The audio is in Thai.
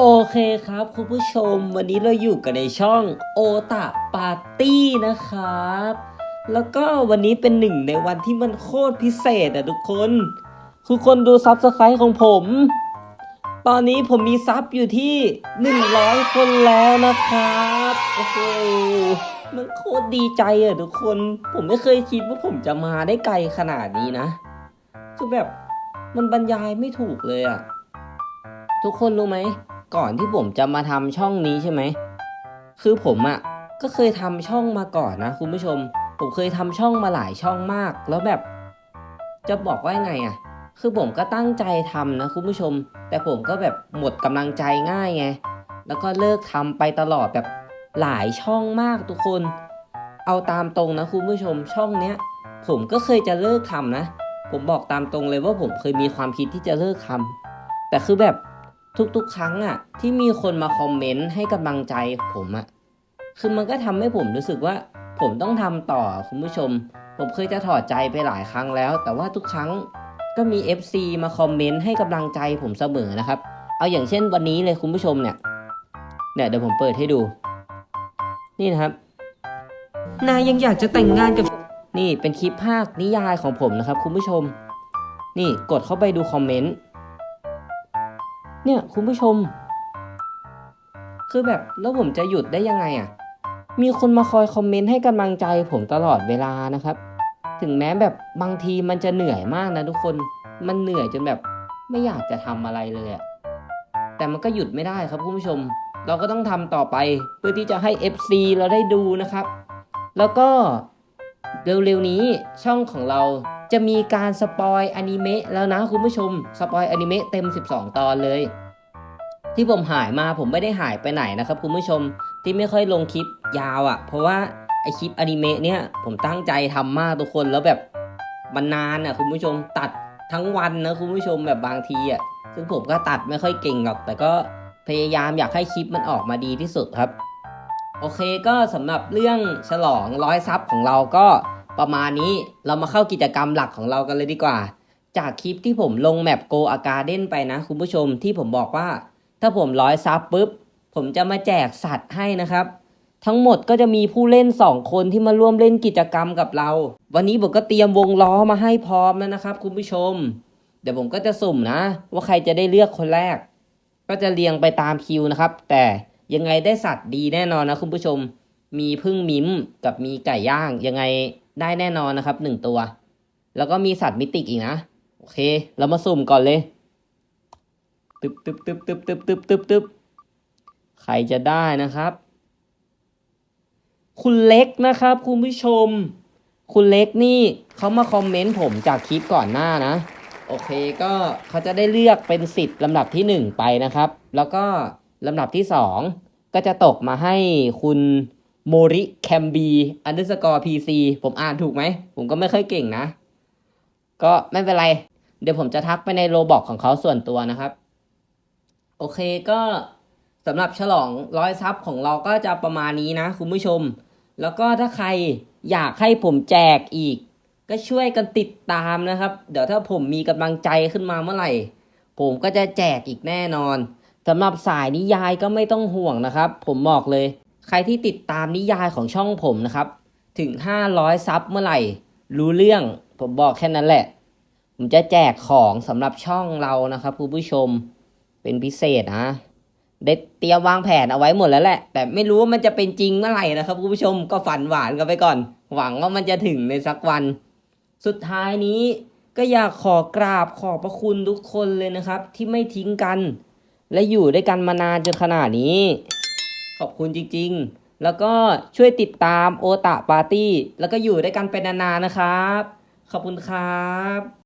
โอเคครับคุณผู้ชมวันนี้เราอยู่กันในช่องโอตะปาร์ตี้นะครับ แล้วก็วันนี้เป็นหนึ่งในวันที่มันโคตรพิเศษอะทุกคนทุกคนดูซับสไครต์ของผม ตอนนี้ผมมีซับอยู่ที่ 100 คนแล้วนะครับโอ้โหมันโคตรดีใจอะทุกคน ผมไม่เคยคิดว่าผมจะมาได้ไกลขนาดนี้นะ คือแบบมันบรรยายไม่ถูกเลยอะทุกคนรู้ไหม ก่อนที่ผมจะมาทำช่องนี้ใช่ไหม คือผมอะ่ะก็เคยทำช่องมาก่อนนะคุณผู้ชม ผมเคยทำช่องมาหลายช่องมาก แล้วแบบ จะบอกว่ายังไงอะ่ะ คือผมก็ตั้งใจทำนะคุณผู้ชม แต่ผมก็แบบหมดกำลังใจง่ายไง แล้วก็เลิกทำไปตลอดแบบหลายช่องมากทุกคน เอาตามตรงนะคุณผู้ชมช่องเนี้ย ผมก็เคยจะเลิกทำนะ ผมบอกตามตรงเลยว่าผมเคยมีความคิดที่จะเลิกทำแต่คือแบบ ทุกๆ ครั้งอะที่มีคนมาคอมเมนต์ให้กำลังใจผมอะคือมันก็ทำให้ผมรู้สึกว่า ผมต้องทำต่อคุณผู้ชม ผมเคยจะถอดใจไปหลายครั้งแล้ว แต่ว่าทุกครั้งก็มี FC มาคอมเมนต์ให้กำลังใจผมเสมอนะครับ เอาอย่างเช่นวันนี้เลยคุณผู้ชมเนี่ยเนี่ยเดี๋ยวผมเปิดให้ดู นี่นะครับ นายยังอยากจะแต่งงานกับ นี่เป็นคลิปภาคนิยายของผมนะครับ คุณผู้ชม นี่กดเข้าไปดูคอมเมนต์ เนี่ยคุณผู้ชม คือแบบแล้วผมจะหยุดได้ยังไงอะ่ะ มีคนมาคอยคอมเมนต์ให้กำลังใจผมตลอดเวลานะครับ ถึงแม้แบบบางทีมันจะเหนื่อยมากนะทุกคน มันเหนื่อยจนแบบไม่อยากจะทำอะไรเลยอะแต่มันก็หยุดไม่ได้ครับคุณผู้ชม เราก็ต้องทำต่อไปเพื่อที่จะให้ FC เราได้ดูนะครับ แล้วก็ เร็วๆนี้ช่องของเราจะมีการสปอยอนิเมะแล้วนะคุณผู้ชม สปอยอนิเมะเต็ม 12 ตอนเลย ที่ผมหายมาผมไม่ได้หายไปไหนนะครับคุณผู้ชมที่ไม่ค่อยลงคลิปยาวอะ่ะ เพราะว่าไอคลิปอนิเมะเนี่ยผมตั้งใจทำมากทุกคนแล้วแบบมันนานอะ่ะ คุณผู้ชมตัดทั้งวันนะคุณผู้ชมแบบบางทีอะ่ะซึ่งผมก็ตัดไม่ค่อยเก่งหรอก แต่ก็พยายามอยากให้คลิปมันออกมาดีที่สุดครับ โอเคก็สำหรับเรื่องฉลองร้อยซับของเราก็ประมาณนี้เรามาเข้ากิจกรรมหลักของเรากันเลยดีกว่า จากคลิปที่ผมลงแมปโกอาการเด้นไปนะ คุณผู้ชมที่ผมบอกว่า ถ้าผมร้อยซับปุ๊บ ผมจะมาแจกสัตว์ให้นะครับ ทั้งหมดก็จะมีผู้เล่น 2 คนที่มาร่วมเล่นกิจกรรมกับเรา วันนี้ผมก็เตรียมวงล้อมาให้พร้อมแล้วนะครับ คุณผู้ชม เดี๋ยวผมก็จะสุ่มนะ ว่าใครจะได้เลือกคนแรก ก็จะเรียงไปตามคิวนะครับ แต่ ยังไงได้สัตว์ดีแน่นอนนะคุณผู้ชม มีพึ่งมิ้มกับมีไก่ย่าง ยังไงได้แน่นอนนะครับหนึ่งตัว แล้วก็มีสัตว์มิติกอีกนะ โอเค เรามาสุ่มก่อนเลย ตึบตึบตึบตึบตึบตึบตึบตึบใครจะได้นะครับ คุณเล็กนะครับ คุณผู้ชม คุณเล็กนี่เขามาคอมเมนต์ผมจากคลิปก่อนหน้านะ โอเคก็เขาจะได้เลือกเป็นสิทธิ์ลำดับที่หนึ่งไปนะครับ แล้วก็ ลำดับที่สองก็จะตกมาให้คุณโมริแคมบีอันเดอร์สกอร์พีซีผมอ่านถูกไหม ผมก็ไม่ค่อยเก่งนะ ก็ไม่เป็นไร เดี๋ยวผมจะทักไปในโรบอกของเขาส่วนตัวนะครับ โอเคก็สำหรับฉลองร้อยซับของเราก็จะประมาณนี้นะคุณผู้ชม แล้วก็ถ้าใครอยากให้ผมแจกอีก ก็ช่วยกันติดตามนะครับ เดี๋ยวถ้าผมมีกำลังใจขึ้นมาเมื่อไหร่ ผมก็จะแจกอีกแน่นอน สำหรับสายนิยายก็ไม่ต้องห่วงนะครับ ผมบอกเลย ใครที่ติดตามนิยายของช่องผมนะครับ ถึง 500 ซับเมื่อไหร่ รู้เรื่องผมบอกแค่นั้นแหละ ผมจะแจกของสำหรับช่องเรานะครับคุณผู้ชมเป็นพิเศษนะได้เตรียมวางแผนเอาไว้หมดแล้วแหละ แต่ไม่รู้ว่ามันจะเป็นจริงเมื่อไหร่นะครับคุณผู้ชมก็ฝันหวานกันไปก่อน หวังว่ามันจะถึงในสักวัน สุดท้ายนี้ก็อยากขอกราบขอบพระคุณทุกคนเลยนะครับ ที่ไม่ทิ้งกัน และอยู่ด้วยกันมานานจนขนาดนี้ ขอบคุณจริงๆ แล้วก็ช่วยติดตามโอตะปาร์ตี้ แล้วก็อยู่ด้วยกันเป็นนานๆนะครับ ขอบคุณครับ